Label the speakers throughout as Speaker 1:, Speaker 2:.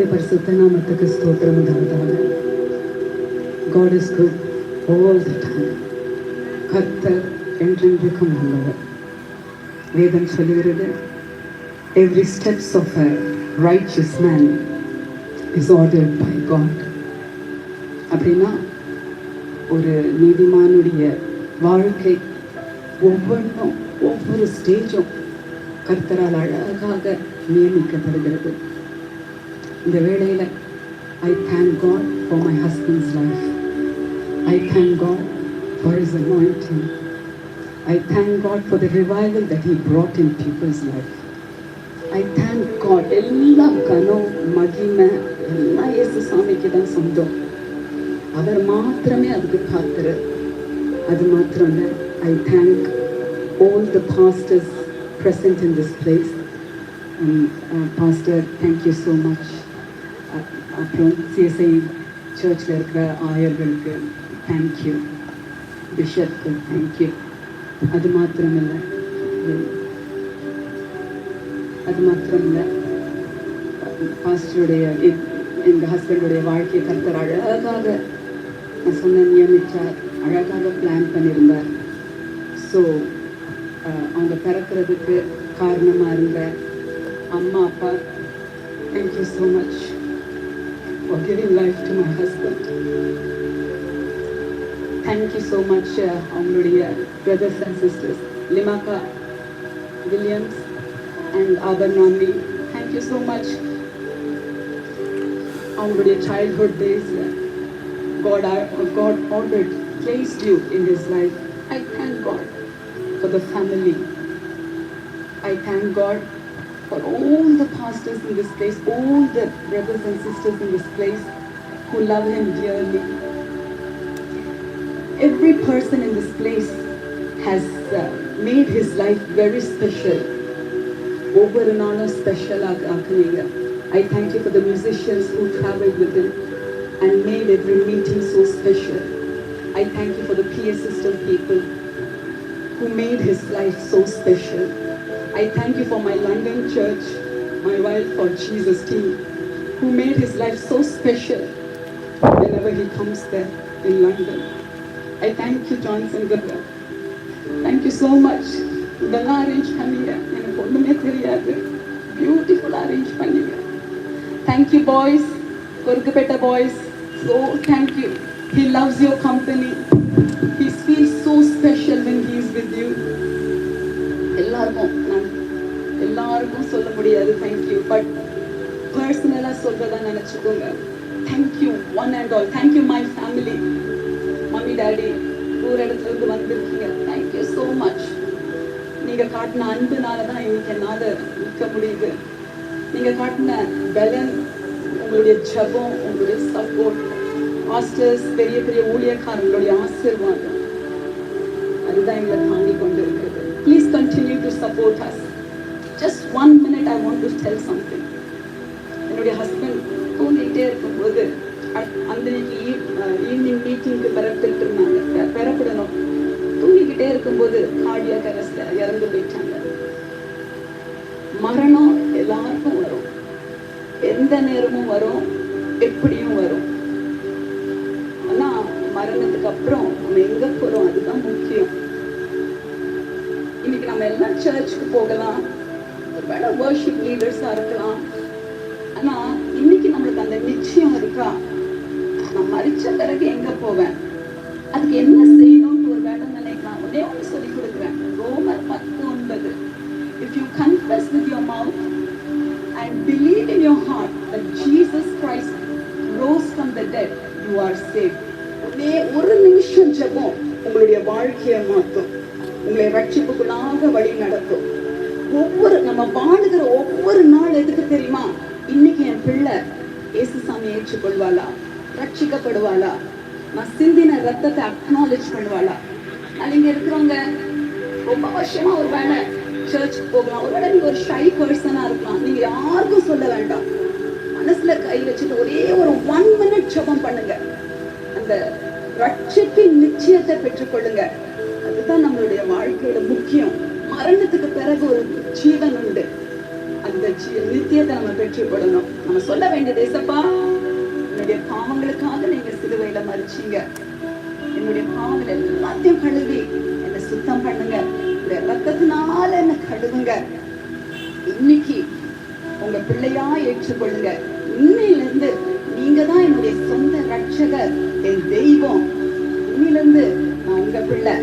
Speaker 1: கர்த்தருடைய பரிசுத்த நாமத்துக்கு ஸ்தோத்திரம் உண்டாவதாக God is good all the time கர்த்தர் என்றென்றைக்கும் நல்லவர் வேதம் சொல்லுகிறது every steps of a righteous man is ordered by God அப்படின்னா ஒரு நீதிமானுடைய வாழ்க்கை ஒவ்வொன்றும் ஒவ்வொரு ஸ்டேஜும் கர்த்தரால் அழகாக நியமிக்கப்படுகிறது. இந்த வேளையில் I thank God for my husband's life I thank God for his anointing I thank God for the revival that he brought in people's life. I thank God எல்லா கனம் மகிமை எல்லாம் இயேசு சாமிக்கு தான் சொந்தம் அவர் மாத்திரமே அதுக்கு காத்துரு அது மாத்திரம் இல்லை I thank all the pastors present in this place. Um, uh, pastor thank you so much. அ- அப்புறம் சிஎஸ்ஐ சர்ச்சில் இருக்கிற ஆயர்களுக்கு தேங்க்யூ பிஷப்க்கு தேங்க்யூ அது மாத்திரமில்லை. இது- அது மாத்திரமில்லை. பாஸ்டருடைய எங்கள் ஹஸ்பண்டுடைய வாழ்க்கையை கருத்தர் அழகாக நான் சொன்ன நியமித்தார் அழகாக பிளான் பண்ணியிருந்தார். ஸோ அவங்க பிறக்கிறதுக்கு காரணமாக இருந்த அம்மா அப்பா thank you so much For giving life to my husband thank you so much அவங்களுடைய brothers and sisters Limaka Williams and அபர்னாமி thank you so much அவங்களுடைய childhood டேஸில் God, God ordered, placed you in His life. I thank God for the family. I thank God for all the pastors in this place, all the brothers and sisters in this place who love Him dearly. Every person in this place has uh, made his life very special. ஒவ்வொரு நாளும் ஸ்பெஷலாக ஆக்குனீங்க I thank you for the musicians who travel with and made every meeting so special. I thank you for the PA system people who made his life so special. I thank you for my London church, my Wild for Jesus team, who made his life so special whenever he comes there in London. I thank you, Johnson Gurga. Thank you so much. இதெல்லாம் arrange பண்ணீங்க எனக்கு ஒன்றுமே தெரியாது பியூட்டிஃபுல்லாக arrange பண்ணீங்க thank you boys Kurkupeta boys, so thank you. He loves your முடியாது thank you but பர்சனலாக சொல்றதா நினச்சிக்கோங்க. Thank you one and all thank you my family mummy daddy ஊர் இடத்துல இருந்து வந்திருக்கீங்க. தேங்க்யூ ஸோ மச் நீங்க காட்டின அன்புனால தான் இன்னைக்கு என்னால் நிற்க முடியுது. நீங்க காட்டின பலன் உங்களுடைய ஜபம் உங்களுடைய சப்போர்ட் மாஸ்டர்ஸ் பெரிய பெரிய ஊழியக்காரங்களுடைய ஆசீர்வாதம். அதுதான் எங்களை தாண்டி கொண்டு இருக்குது please continue to support us just one want to tell something என்னுடைய ஹஸ்பண்ட் தூங்கிட்டே இருக்கும்போது அ- ஈவினிங் மீட்டிங்க்கு பெறப்பட்டு இருந்தாங்க பெ- பெறப்படணும். தூங்கிக்கிட்டே இருக்கும்போது கார்டியாக கரஸ்ல இறந்து போயிட்டாங்க. மரணம் எல்லாருக்கும் வரும். எந்த நேரமும் வரும் எப்படியும் வரும். ஆனா மரணத்துக்கு அப்புறம் நம்ம எங்க போறோம்? அதுதான் முக்கியம். இன்னைக்கு நம்ம எல்லாம் சர்ச்சுக்கு போகலாம். வர்ஷிப் லீடர்ஸா இருக்கலாம். ஆனா இன்னைக்கு நம்மளுக்கு அந்த நிச்சயம் இருக்கா? நான் மறிச்ச பிறகு எங்க போவேன்? அதுக்கு என்ன செய்யணும்னு ஒரு வேலை நினைக்கலாம் ஒன்னே ஒன்று சொல்லி கொடுக்குறேன். ரோமர் பத்து ஒன்பது if you confess with your mouth and believe in your heart that Jesus Christ rose from the dead you are safe ஒரே ஒரு நிமிஷம் ஜெபம் உங்களுடைய வாழ்க்கையை மாற்றும். உங்களை ரட்சிப்புக்குள்ளாக வழி நடத்தும். ஒவ்வொரு நம்ம வாழுகிற ஒவ்வொரு நாள் எதுக்கு தெரியுமா? இன்னைக்கு என் பிள்ளை இயேசுசாமி ஏற்றுக்கொள்வாளா? ரட்சிக்கப்படுவாளா? நான் சிந்தின ரத்தத்தை அக்னாலேஜ் பண்ணுவாளா? நான் இங்க இருக்கிறவங்க ரொம்ப வருஷமா ஒரு வேலை சர்ச்சுக்கு போகலாம். ஒருவேளை நீங்க ஒரு ஷை பர்சனா இருக்கலாம். நீங்க யாருக்கும் சொல்ல வேண்டாம். மனசுல கை வச்சுட்டு ஒரே ஒரு ஒன் மினிட் ஜபம் பண்ணுங்க. அந்த ரட்சிப்பின் நிச்சயத்தை பெற்றுக்கொள்ளுங்க. அதுதான் நம்மளுடைய சிலுவையில என்னுடைய பாவங்கள் எல்லாத்தையும் கழுவி என்னை சுத்தம் பண்ணுங்க. இந்த ரத்தத்தினால என்ன கழுவுங்க. இன்னைக்கு உங்க பிள்ளையா ஏற்றுக்கொள்ளுங்க. இன்னையில இருந்து நீங்க தான் என்னுடைய சொந்த ரட்சகர் என் தெய்வம். இன்னையில இருந்து நான் உங்க பிள்ளை.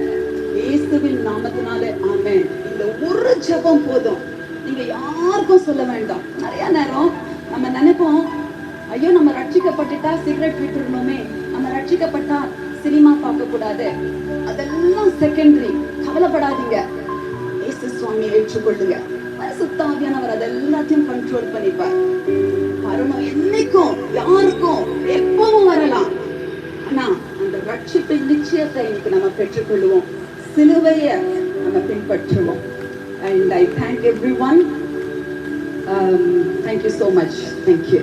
Speaker 1: இயேசுவின் நாமத்தினால ஆமே இந்த ஒரு ஜபம் போதும். நீங்க யாருக்கும் சொல்ல வேண்டாம். நிறைய நேரம் நம்ம நினைப்போம் ஐயோ நம்ம ரட்சிக்கப்பட்டுட்டா சிகரெட் விட்டுருணுமே ரட்சிக்கப்பட்டா சினிமா பார்க்க கூடாது அதெல்லாம் செகண்டரி கவலைப்படாதீங்க. இயேசு சுவாமி ஏற்றுக்கொள்ளுங்க. பரிசுத்தாவியானவர் அது எல்லாத்தையும் கண்ட்ரோல் பண்ணிப்பார். வரணும் என்னைக்கும் யாருக்கும் எப்பவும் வரலாம். ஆனா அந்த ரட்சிப்பின் நிச்சயத்தை இன்னைக்கு நம்ம பெற்றுக்கொள்வோம் சிலுவைய நம்ம பின்பற்றுவோம். And I thank everyone thank you so much thank you